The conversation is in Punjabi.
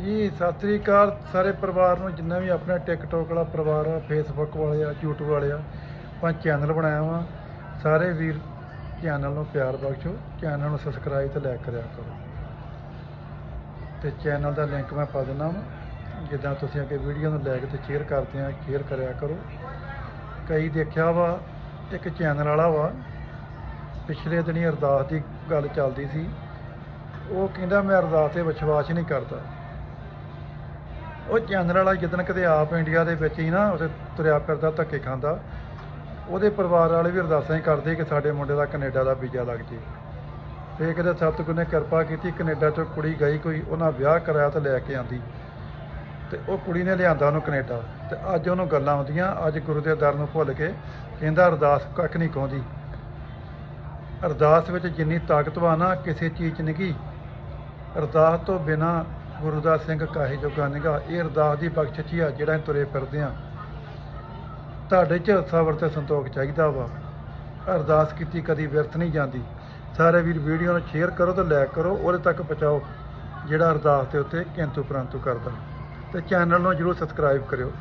ਜੀ, ਸਤਿ ਸ੍ਰੀ ਅਕਾਲ ਸਾਰੇ ਪਰਿਵਾਰ ਨੂੰ, ਜਿੰਨਾ ਵੀ ਆਪਣਾ ਟਿਕਟੋਕ ਵਾਲਾ ਪਰਿਵਾਰ ਆ ਫੇਸਬੁੱਕ ਵਾਲੇ ਆ, YouTube ਵਾਲੇ ਆ, ਆਪਾਂ ਚੈਨਲ ਬਣਾਇਆ ਵਾ। ਸਾਰੇ ਵੀਰ ਚੈਨਲ ਨੂੰ ਪਿਆਰ ਬਖਸ਼ੋ ਚੈਨਲ ਨੂੰ ਸਬਸਕ੍ਰਾਈਬ ਤੇ ਲਾਈਕ ਕਰਿਆ ਕਰੋ। ਤੇ ਚੈਨਲ ਦਾ ਲਿੰਕ ਮੈਂ ਪਾ ਦਿੰਦਾ ਵਾ, ਜਿੱਦਾਂ ਤੁਸੀਂ ਅੱਗੇ ਵੀਡੀਓ ਨੂੰ ਲਾਈਕ ਤੇ ਸ਼ੇਅਰ ਕਰਦੇ ਆ ਸ਼ੇਅਰ ਕਰਿਆ ਕਰੋ। ਕਈ ਦੇਖਿਆ ਵਾ, ਇੱਕ ਚੈਨਲ ਵਾਲਾ ਵਾ, ਪਿਛਲੇ ਦਿਨੀ ਅਰਦਾਸ ਦੀ ਗੱਲ ਚੱਲਦੀ ਸੀ, ਉਹ ਕਹਿੰਦਾ ਮੈਂ ਅਰਦਾਸ ਤੇ ਵਿਸ਼ਵਾਸ ਹੀ ਨਹੀਂ ਕਰਦਾ। ਉਹ ਚੈਨਲ ਵਾਲਾ ਜਿੱਦਣ ਕਿਤੇ ਆਪ ਇੰਡੀਆ ਦੇ ਵਿੱਚ ਹੀ ਨਾ ਉੱਥੇ ਤੁਰਿਆ ਫਿਰਦਾ, ਧੱਕੇ ਖਾਂਦਾ, ਉਹਦੇ ਪਰਿਵਾਰ ਵਾਲੇ ਵੀ ਅਰਦਾਸਾਂ ਹੀ ਕਰਦੇ ਕਿ ਸਾਡੇ ਮੁੰਡੇ ਦਾ ਕੈਨੇਡਾ ਦਾ ਵੀਜ਼ਾ ਲੱਗ ਜੇ। ਤੇ ਕਿਤੇ ਸਤਿਗੁਰ ਨੇ ਕਿਰਪਾ ਕੀਤੀ, ਕੈਨੇਡਾ ਚੋਂ ਕੁੜੀ ਗਈ ਕੋਈ, ਉਹਨਾਂ ਵਿਆਹ ਕਰਾਇਆ ਤੇ ਲੈ ਕੇ ਆਂਦੀ। ਤੇ ਉਹ ਕੁੜੀ ਨੇ ਲਿਆਂਦਾ ਉਹਨੂੰ ਕੈਨੇਡਾ ਤੇ ਅੱਜ ਉਹਨੂੰ ਗੱਲਾਂ ਆਉਂਦੀਆਂ, ਅੱਜ ਗੁਰੂ ਦੇ ਦਰ ਨੂੰ ਭੁੱਲ ਕੇ ਕਹਿੰਦਾ ਅਰਦਾਸ ਕੱਖ ਨਹੀਂ ਕਹੁੰਦੀ। ਅਰਦਾਸ ਵਿੱਚ ਜਿੰਨੀ ਤਾਕਤ ਵਾ ਨਾ ਕਿਸੇ ਚੀਜ਼ 'ਚ ਨਹੀਂ ਅਰਦਾਸ ਤੋਂ ਬਿਨਾ ਗੁਰੂ ਦਾ ਸਿੰਘ ਕਾਹੇ ਜੋਗਾ ਨਿਗਾ। ਇਹ ਅਰਦਾਸ ਦੀ ਬਖਸ਼ਿਸ਼ ਹੀ ਆ ਜਿਹੜਾ ਤੁਰੇ ਫਿਰਦੇ ਆ ਤੁਹਾਡੇ 'ਚ ਸਬਰ ਤੇ ਸੰਤੋਖ ਚਾਹੀਦਾ ਵਾ। ਅਰਦਾਸ ਕੀਤੀ ਕਦੀ ਵਿਅਰਥ ਨਹੀਂ ਜਾਂਦੀ। ਸਾਰੇ ਵੀਰ ਵੀਡੀਓ ਨੂੰ ਸ਼ੇਅਰ ਕਰੋ ਤੇ ਲਾਈਕ ਕਰੋ, ਉਹਦੇ ਤੱਕ ਪਹੁੰਚਾਓ, ਜਿਹੜਾ ਅਰਦਾਸ ਦੇ ਉੱਤੇ ਕਿੰਤੂ ਪ੍ਰੰਤੂ ਕਰਦਾ। ਤੇ ਚੈਨਲ ਨੂੰ ਜਰੂਰ ਸਬਸਕ੍ਰਾਈਬ ਕਰਿਓ।